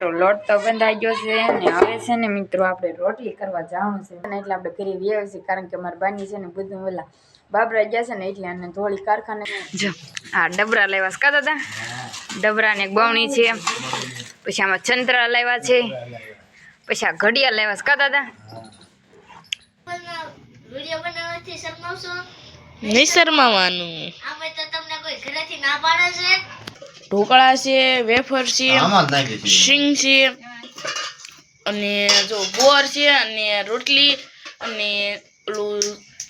તો લોટ તો બંધાઈ ગયો છે ને હવે છે ને મિત્રો આપણે રોટલી કરવા જવાનું છે. અને એટલે આપણે કરી વ્યવ છીએ કારણ કે અમારા બાની છે ને બધું ઓલા બાબરા ગયા છે ને એટલે અને થોડી કારખાને જો આ ડબરા લેવા છે. કા દાદા? ડબરા ને એક બવણી છે. પછી આમાં ચંદ્રા લેવા છે. પછી આ ઘડિયાળ લેવા છે. કા દાદા? નહીં શરમાવાનું આમે તો તમને કોઈ ઘરેથી ના પાડે છે. ઢોકળા છે વેફર છે શીંગ છે અને જો બોર છે અને રોટલી અને ઓલું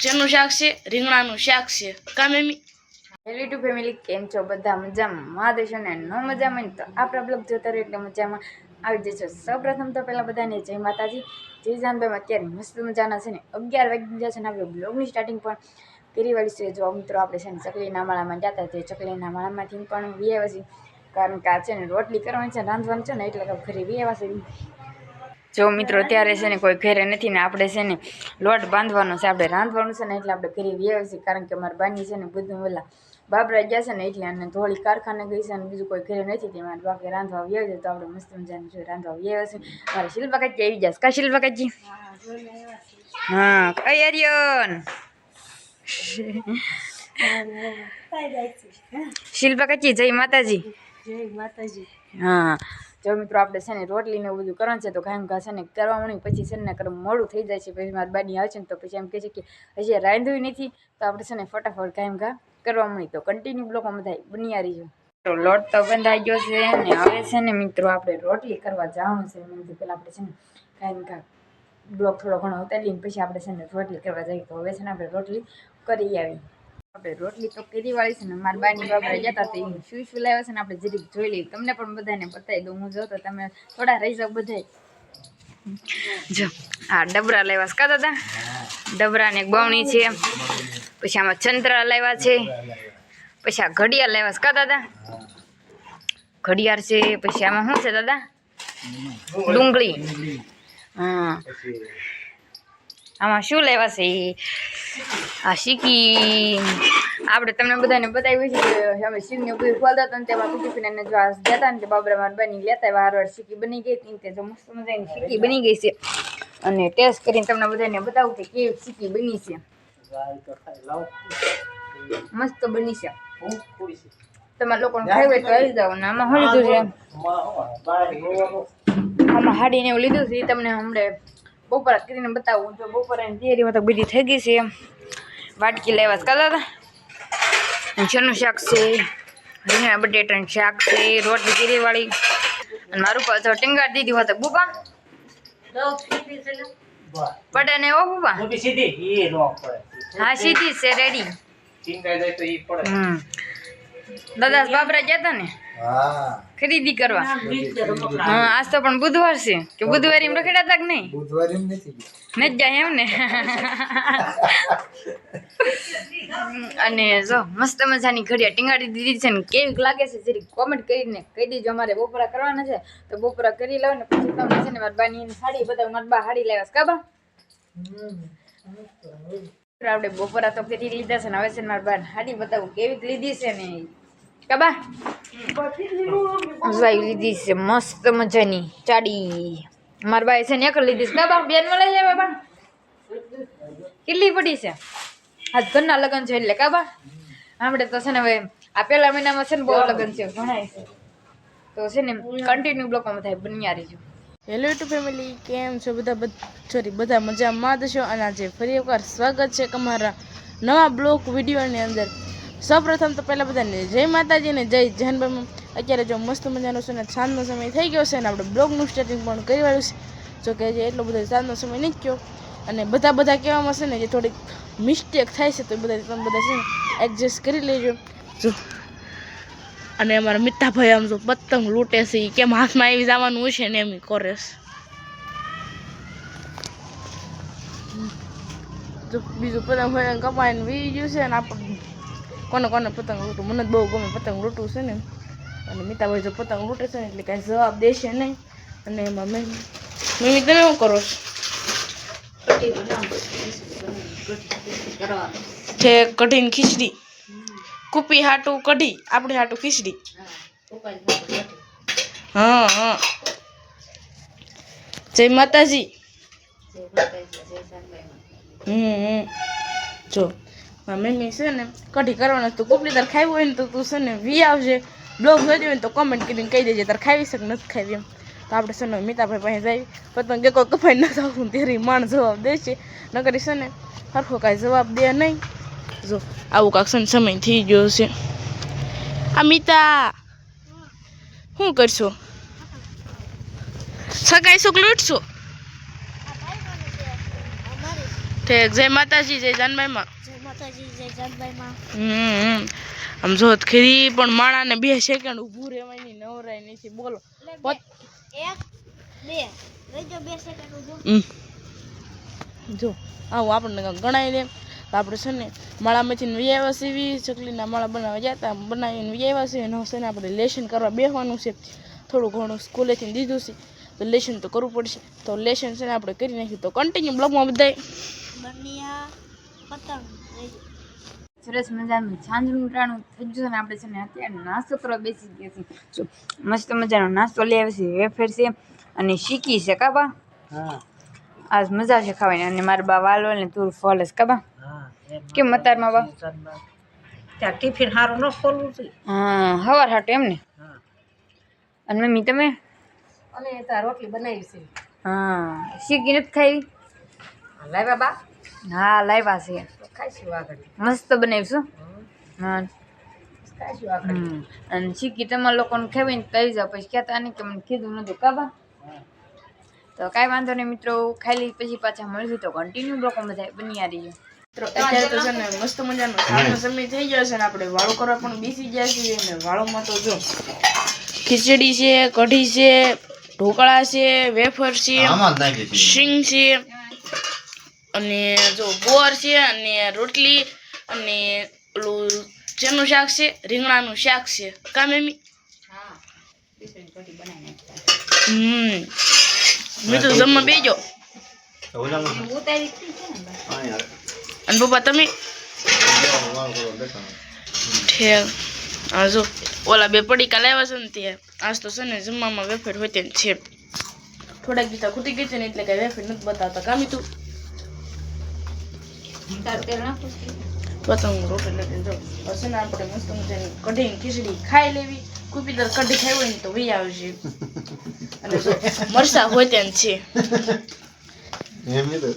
શેનું શાક છે રીંગણાનું શાક છે. કા મેમી હેલો ટુ ફેમિલી કેમ છો? બધા મજામાં? મહાદેશ અને ન મજામાં ને તો આપણા બ્લોગ જોતા રહો એટલે મજામાં આવી જશો. સૌપ્રથમ તો પહેલાં બધાને જય માતાજી. જય જાનભાઈ અત્યારે મસ્ત મજાના છે ને અગિયાર વાગી ગયા છે ને આપણે બ્લોગની સ્ટાર્ટિંગ પણ. કરી વાળી છે જો મિત્રો આપણે છે ને ચકલીના માળામાં જતા તે ચકલીના માળામાંથી પણ વ્યાવા છે કારણ કે આ છે ને રોટલી કરવાની છે રાંધવાની છે ને એટલે કે ઘરે વ્યાવા છે જો મિત્રો ત્યારે છે ને કોઈ ઘરે નથી ને આપણે છે ને લોટ બાંધવાનો છે આપણે રાંધવાનું છે ને એટલે આપણે ઘરે વ્યાવે છે કારણ કે અમારે બાની છે ને બધું ઓલા બાબરા ગયા છે ને એટલે અને ધોળી કારખાને ગઈ છે અને બીજું કોઈ ઘરે નથી તે મારે બાકી રાંધવા વ્યાવે છે તો આપણે મસ્ત મજાને છે રાંધવા વ્યાવે છે મારે શિલ્પા કાચી આવી જશે કા શિલ્પા કાચી હા કઈ આર્યન? શિલ્પા કાચી જય માતાજી જય માતાજી હા જો મિત્રો આપણે છે ને રોટલી ને બધું કરવાનું છે તો કાયમ ઘા છે ને કરવા મળી પછી છે ને કરમ મોડું થઈ જાય છે પછી મારી બાની આવે છે ને તો પછી એમ કહે છે કે હજી રાંધ્યું નથી તો આપણે છે ને ફટાફટ કાયમ ઘા કરવા મળી તો કન્ટિન્યુ બ્લોકમાં બધા બનિયારી છે તો લોટ તો બંધાઈ ગયો છે ને હવે છે ને મિત્રો આપણે રોટલી કરવા જવાનું છે એનાથી પહેલાં આપણે છે ને કાયમ ઘા બ્લોક થોડો ઘણો ઉતારીને પછી આપણે છે ને રોટલી કરવા જઈએ તો હવે છે ને આપણે રોટલી કરી આવી. આપણે રોટલી તો કરી વાળી છે ને મારા બાની બાબા જતા તો શું શું લાવ્યા છે ને આપણે જરીક જોઈ લઈએ. તમને પણ બધાને બતાવી દઉં, હું જોતો તમે થોડા રહી જાઓ બધાય. જો, આ ડબરા લાવ્યા છે. કા દાદા? ડબરા ને એક બવણી છે. પછી આમાં ચંદ્રા લાવ્યા છે. પછી આ ઘડિયાળ લાવ્યા છે. કા દાદા? ઘડિયાળ છે, પછી આમાં શું છે દાદા? ડુંગળી. હા. આમાં શું લેવા છે આ શીકી આપણે તમને બધાને બતાવ્યું છે કે અમે શીખને બધું ખોલતા હતા ને તેમાં કુકી પીને જો આ જતા ને તે બાબરા માર બની લેતા વાર વાર શીખી બની ગઈ હતી તે જો મસ્ત મજાની શીખી બની ગઈ છે. અને ટેસ્ટ કરીને તમને બધાને બતાવું કે કેવી શીખી બની છે. મસ્ત બની છે. તમારા લોકોને ખાઈ હોય તો આવી જાઓ ને આમાં હળી લીધું છે આમાં હાડીને એવું લીધું છે તમને હમણાં બપોરા કરીને બતાવું. જો બપોરાની તૈયારીમાં તો બધી થઈ ગઈ છે એમ. વાટકી લેવા કલર. ચનું શાક છે રીંગણા બટેટાનું શાક છે રોટલી કેરીવાળી અને મારું પર તો ટીંગાડ દીધી હોય તો બુબા? પડે ને ઓ બુબા? હા સીધી છે રેડી. દાદા બાબરા ગયા હતા ને? ખરીદી કરવા. હા આજ તો પણ બુધવાર છે. કે બુધવારે. એમ રખડ્યા હતા કે નહીં. બુધવારે એમ નથી નથી જાય એમ ને. અને જો મસ્ત મજાની ઘડિયા ટીંગાડી દીધી છે ને કેવી લાગે છે જરી કોમેન્ટ કરીને કહી દેજો અમારે બપોરા કરવાના છે. તો બપોરા કરી લો ને પછી તમને છે ને મારા બાની સાડી બધા મારા બા સાડી લાવ્યા કાબા આપણે બપોરા તો કરી લીધા છે ને હવે છે ને મારા બા સાડી બતાવું કેવી લીધી છે ને કાબા લાવી લીધી છે મસ્ત મજાની ચાડી. મારા ભાઈ છે ને એક લીધી છે. કાબા બેન મળે લેવા જાય બા કેટલી પડી છે? આજ ઘરના લગ્ન છે એટલે કાબા આપણે તો છે ને હવે આ પહેલા મહિનામાં છે ને બહુ લગ્ન છે ઘણા છે. તો છે ને કન્ટિન્યુ બ્લોકમાં થાય બન્યા રહીજો. હેલો યુટ્યુબ ફેમિલી કેમ છો બધા? સોરી બધા મજામાં જ છો? અને આજે ફરી એકવાર સ્વાગત છે તમારા નવા બ્લોક વિડીયોની અંદર. સૌપ્રથમ તો પહેલાં બધાને જય માતાજી ને જય જાનબામાં અત્યારે જો મસ્ત મજાનો છે ને સાંજનો સમય થઈ ગયો છે ને આપણે બ્લોગનું સ્ટાર્ટિંગ પણ કરી વાળ્યું છે. જો કે જે એટલો બધો સાંજનો સમય નહીં ગયો. અને બધા બધા કહેવામાં છે ને જે થોડીક મિસ્ટેક થાય છે તો બધા તમે બધા છે ને એડજસ્ટ કરી લેજો. જો. અને અમારા મિત્તાભાઈ આમ જો પતંગ લૂંટે છે એ કેમ હાથમાં આવી જવાનું છે ને એમ કરે છે. જો, બીજું પતંગ હોય કપાઈને વી ગયું છે ને આપણે કોને કોને પતંગ લૂંટવું મને જ બહુ ગમે પતંગ લૂંટવું છે ને. અને મિતાભાઈ જો પતંગ લૂંટે છે ને, એટલે કાંઈ જવાબ દેશે નહીં. અને એમાં મેં મમ્મી, તમે શું કરો છો? કઢીને ખીચડી. કુપી હાટું કઢી, આપણે હાટું ખીચડી. હા હા. જય માતાજી. હમ. જો. મમ્મી છે ને, કઢી કરવાનું તું કુપલી તાર ખાવી હોય ને તો તું છે ને વી આવજે. બ્લોગ જોઈ હોય ને તો કોમેન્ટ કરીને કહી દેજે, તાર ખાવી શકે નથી ખાવી એમ. તો આપણે છે ને મિતાભાઈ પાસે જઈ પતંગ કે કોઈ કપાઈ ન થવું તેરી માણ જવાબ દે છે. નકરી છે ને સરખો કાંઈ જવાબ દે નહીં. જો, આવું કાંક છે સમય થઈ ગયો છે. આ મિતા, શું કરશો? સગાઈ શું લૂટશું? ઠીક જય માતાજી જય જાનભાઈમાં જય માતાજી જય જાનભાઈમાં હમ આમ જો ખરી પણ માણાને બે સેકન્ડ ઊભું રહેવાની નવરાય નથી. બોલો. એક બે. રહેજો બે સેકન્ડ ઊભો જો આવું આપણને ગણાય દે તો આપણે છે ને માળામાંથી વ્યાવા સીવી ચકલીના માળા બનાવવા ગયા હતા બનાવીને વ્યાવા સીવી એનો છે ને આપણે લેશન કરવા બેસવાનું છે. થોડું ઘણું સ્કૂલેથી દીધું છે. તો લેશન તો કરવું પડશે. તો લેશન છે ને આપણે કરી નાખ્યું તો કન્ટિન્યુ બ્લોગમાં બધાય. બનિયા પતંગ. સરસ મજાનું સાંજનું ટાણું થઈ ગયું છે ને આપણે છે ને અત્યારે નાસ્તો કરવા બેસી ગયા છીએ. મસ્ત મજાનો નાસ્તો લઈ આવે છે વેફર છે અને શીખી છે કાબા હા. આજ મજા છે ખાવાની અને મારા બા વાલો ને તું ફોલ છે કાબા કેમ મતારમાં બા? ત્યાં ટિફિન સારું ન ખોલવું હા હવાર હાટું એમ ને? અને મમ્મી તમે? અમે ત્યાં રોટલી બનાવી છે. હા શીકી નથી ખાવી લાવ્યા બા? હા લાવ્યા છે. ખાઈશું આગળ. મસ્ત બનાવીશું. હા. હમ. અને શીખી તમારા લોકોને ખેવીને કહી જાઓ પછી કહેતા નહીં કે મને કીધું નતું કાબા તો કાંઈ વાંધો નહીં મિત્રો ખાઈ લઈ પછી પાછા મળીશું તો કન્ટિન્યુ બ્લોકો બધા બની આ રહીએ અત્યારે તો છે ને મસ્ત મજાનો સાંજનો સમય થઈ ગયો છે ને આપણે વાળો કરવા પણ બેસી ગયા છીએ અને વાળોમાં તો જો ખીચડી છે કઢી છે ઢોકળા છે વેફર છે આમાં છે. શીંગ છે. અને જો બોર છે અને રોટલી અને ઓલું જેનું શાક છે રીંગણાનું શાક છે. કા મેમી હમ. મિત્રો જમવા બેજો અને પપ્પા તમે? ઠેક. હા જો ઓલા બે પડીકા લાવ્યા છે ને તે. આજ તો છે ને જમવામાં વેફેડ હોય તેમ છે. થોડાક ગીતા ખૂટી ગઈ છે ને એટલે કઈ વેફર નથી બતાવતા. કામી તું પતંગ રોટલી લઈને જો હવે છે ને આપણે મસ્ત મજાની કઢી ખીચડી ખાઈ લેવી. કુપી કઢી ખાઈ હોય ને તો વહી આવશે અને મરસા હોય ત્યાં છે. એમ નહીં તો.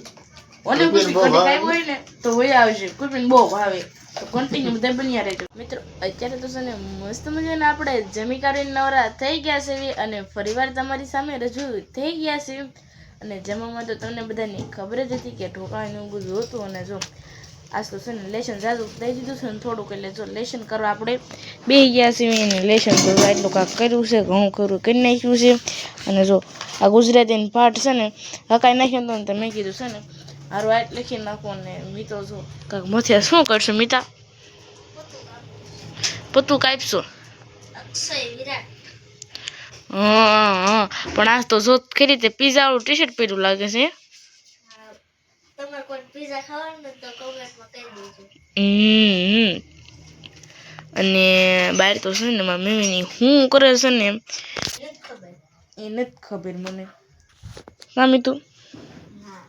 ઓલી કુપીને કુપી બહુ કઢી ભાવે. ખાઈ હોય ને તો વહી આવશે કુપીને બહુ ભાવે. તો કન્ટિન્યુ બધા બન્યા રહેજો. મિત્રો અત્યારે તો છે ને મસ્ત મજાના આપણે જમી કાઢીને નવરા થઈ ગયા છે અને ફરીવાર તમારી સામે રજૂ થઈ ગયા છે. અને જમવામાં તો તમને બધાને ખબર જ હતી કે ઢોકળાનું બધું હતું અને જો આજ તો છે ને લેશન જાજુ દઈ દીધું છે ને થોડુંક, એટલે જો લેશન કરવા આપણે બે ગયા છીએ એને લેશન કરવા એટલું કાંક કર્યું છે ઘણું ખરું કરી નાખ્યું છે. અને જો આ ગુજરાતીનો પાઠ છે ને હકાઈ નાખ્યો હતો ને તો મેં કીધું છે ને મારું આટ લખી નાખો ને મિત્રો જો કાંક મથિયા શું કરશું મીતા? પતું કાપશો. અક્ષય વિરાટ. હા હા પણ આજ તો જો ખરી રીતે પીઝા વાળું ટી શર્ટ પહેર્યું લાગે છે. કોઈ તો અને બહાર તો છે ને મારી મમ્મીની શું કરે છે ને એમ. એ નથી ખબર મને. ના મીતું? હા.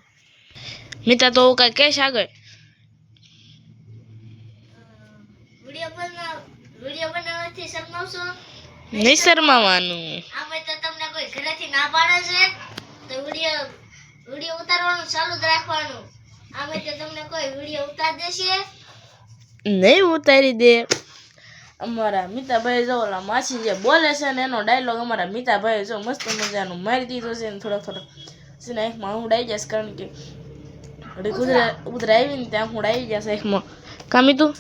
મિતા તો કાંઈ કહેશ આગળ. વીડિયો વીડિયો બનાવવાથી શરમાવશો? નહીં શરમાવાનું આપણે તો તમને કોઈ ઘરેથી ના પાડે છે તો વીડિયો વીડિયો ઉતારવાનું ચાલુ જ રાખવાનું. આમે તો તમને કોઈ વીડિયો ઉતાર દેશે? નહીં ઉતારી દે. અમારા મિતાભાઈ જો ઓલા માસી જે બોલે છે ને એનો ડાયલોગ અમારા મિતાભાઈ જો મસ્ત મજાનું મારી દીધો છે ને થોડોક થોડોક. છે ને એકમાં હું ડાઈ જઈશ કારણ કે ઉધરા ઉધર ત્યાં હું ડાઈ જશે એકમાં કામી તું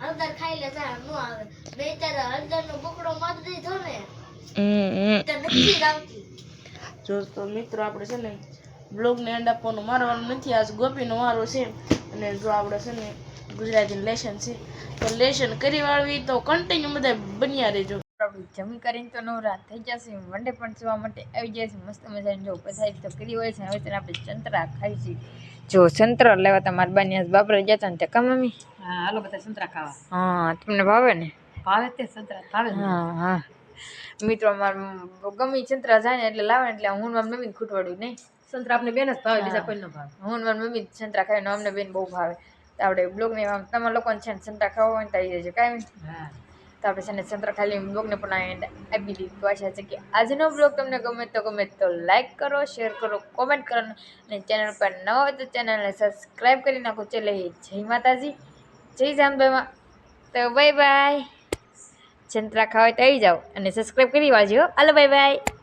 હળદર ખાઈ લે તા નો આવે. બે તારા હળદર નો બકડો મારી દીધો ને તો નથી આવતી જો તો મિત્રો આપણે છે ને બ્લોગને એન્ડ આપવાનું મારવાનું નથી. આજ ગોપીનો વારો છે. અને જો આપણે છે ને ગુજરાતી લેશન છે તો લેશન કરી વાળવી તો કન્ટિન્યુ બધા બન્યા રહેજો. જમી કરીને તો નવરા થઈ જશે. વંડે પણ જોવા માટે આવી જાય છે. મસ્ત મજાની જો પસાઈ તો કરી હોય છે. હવે તેને આપણે સંતરા ખાઈ છીએ જો સંતરા લેવા તા મારા બાની આજ બાપરે ગયા હતા ને તે કા મમ્મી હા હાલો બધા સંતરા ખાવા. હા તમને ભાવે ને? ભાવે તે સંતરા ભાવે? હા હા. મિત્રો મારા ગમી સંતરા જાય ને એટલે લાવે એટલે હું મારી મમ્મી ખૂટવાડ્યું નહીં? સંતરા આપને બેન જ ભાવે બીજા કોઈ ન ભાવે. હું મારી મમ્મી સંતરા ખાઈને અમને બેન બહુ ભાવે. તો આપણે બ્લોગને તમારા લોકોને છે ને સંતરા ખાવા હોય ને તો આવી જજો કાંઈ હા. તો આપણે છે ને સંતરા ખાલી બ્લોગને પણ આપી દીધું તો આશા છે કે આજનો બ્લોગ તમને ગમે તો ગમે તો લાઈક કરો શેર કરો કોમેન્ટ કરો અને ચેનલ પર ન હોય તો ચેનલને સબસ્ક્રાઈબ કરી નાખો. ચલે જય માતાજી. જય જામબાઈમાં તો બાય બાય સંતરા ખાવા હોય તો આવી જાઓ અને સબસ્ક્રાઈબ કરી વાળજો. હાલો બાય બાય